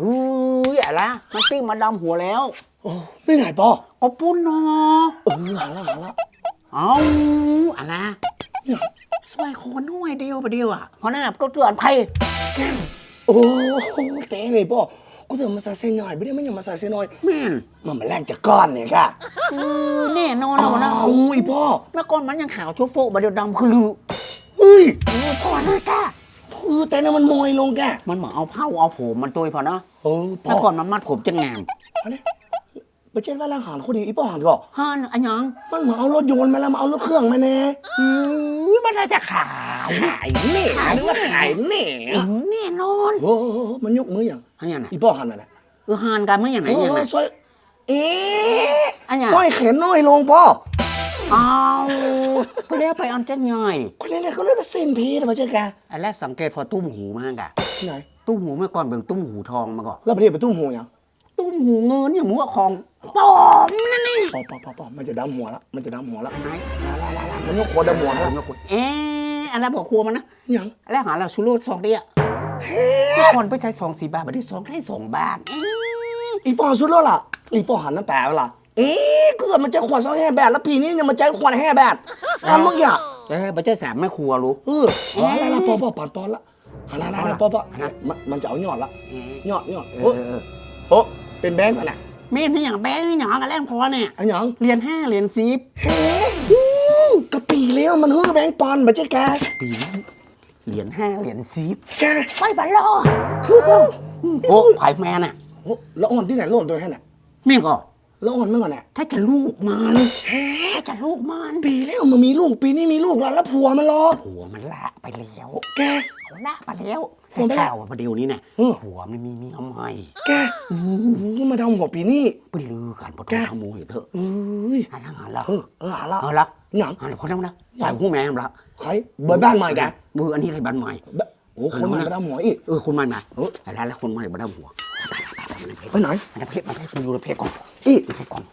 อุ้ยอะไรมันปิ้งมาดำหัวแล้ว โอ้ไม่ไหนปอก็ปุ้นเนาะเออหาละหาละเอาอะไรสวยคนหน่วยเดียวประเดียวอะเพราะนั่นนะก็เตือนภัยโอ้แต่ไงปอกูเถอะมาใส่เส้นหน่อยไม่ได้ไม่ยังมาใส่เส้นหน่อยแม่นมันมาแลกจากก้อนเนี่ยค่ะอือแน่นอนอ้าแล้วนะวอีพ่อเมื่อก่อนมันยังขาวทั่วโฟกมาเดียวดำคือลือเฮ้ยเออพอนะแก เออแต่นั่นมันมอยลงแกมันเหมือนเอาเผ้าเอาผมมันตัวพอเนาะเออพ่เมื่ออก่อนมันมัดผมจะงามอันนี้ไปเช็ดว่าร่างหารคนดีอีพ่อหันก่อนฮันอันยังมันเหมือนเอารถยนต์มาแล้วมาเอารถเครื่องมาแน่อือมันน่าจะขายขายแหน่หรือว่าขายแหน่อืมแน่นอนโอ้โหมันยกมืออย่างอันยังไงอีพ่อหันมาแหละเออฮันกันเมื่ออย่างไหนโอ้อย่างไหนสร้อยเอ๊ะอันยังสร้อยแขนน้อยลงพ่อเอาก็เรียกไปอันจะย่อยคนเล่นๆเขาเรียกว่าเส้นพีนะมาเจ๊กะอันแรกสังเกตพอตุ้มหูมากอะที่ไหนตุ้มหูเมื่อก่อนเป็นตุ้มหูทองมาก่อนแล้วประเดี๋ยวไปตุ้มหัวยังตุ้มหูเงินอย่างมัวของปลอมนั่นนี่ปอปอปอปอมันจะดำหัวละมันจะดำหัวละไหนลาลาลาลามันยกคอดำหัวผละมก็คุยเอ๊ะอันนั้นบอกครัวมันนะยังอันแรกหาเราชูโรสสองเดียเมื่อก่อนไปใช้สองสี่บาทบัดนี้สองได้สองบาทเอ๊ะอีปอสุดแล้วล่ะอีปอหันน้ำแปลเวล่ะ เอ๊ะเกิดมันจะขวดสองแห่แบดแล้วปีนี้ยังมาใจขวดแห่แบดอะมึงอย่าเอ๊ะบัจเจ้สามแม่ครัวรู้เอออ๋อลาลาปอปอปอนปอนละหันลาลาลาปอปอมันมันจะเอาหยอดละเอ๊ะหยอดหยอดเอโอ้อเออโอ้เป็นแบงค์อะไรเมียนที่อย่างแบงค์นี่หยองกันแรกพอเนี่ยอันหยังเหรียญห้าเหรียญสิบเฮ้อืมกะปีแล้วมันฮื้อแบงค์ปอนมาเจ๊แกปีนี้เหรียญห้าเหรียญสิบแกไปบัลลอคือก็โอ้ไผ่แมนอะโอ้แล้วอ่อนที่ไหนหล่นตัวแค่ไหนเมียนก็ แล้วอ่อนเมื่อก่อนเนี่ยถ้าจะลูกมันถ้าจะลูกมัน ปีแล้วมันมีลูกปีนี้มีลูกแล้วแล้วผัวมันรอผัวมันละไปแล้วแกเขาละไปแล้วผัวไม่ละข่าวว่าประเดี๋ยวนี้เนี่ยเออผัวมันมีเมียใหม่แกนี่มาทำหัวปีนี้ไปลือกันพอแกต้องขโมยเถอะเอ้ยอันนั้นหันละเออเออหาละเอาละหยังอันคนนั้นนะใส่หูแม่มละใครเบิร์ดบ้านใหม่แกมืออันนี้ใครบ้านใหม่บโอ้คนใหม่มาทำหัวอีกเออคนใหม่มาเอออะไรแล้วคนใหม่มาได้หัวไปไหนมันเพชรมันเพชรมันอยู่ในเพชรก่อนอีกในเพชรก่อน і гайком.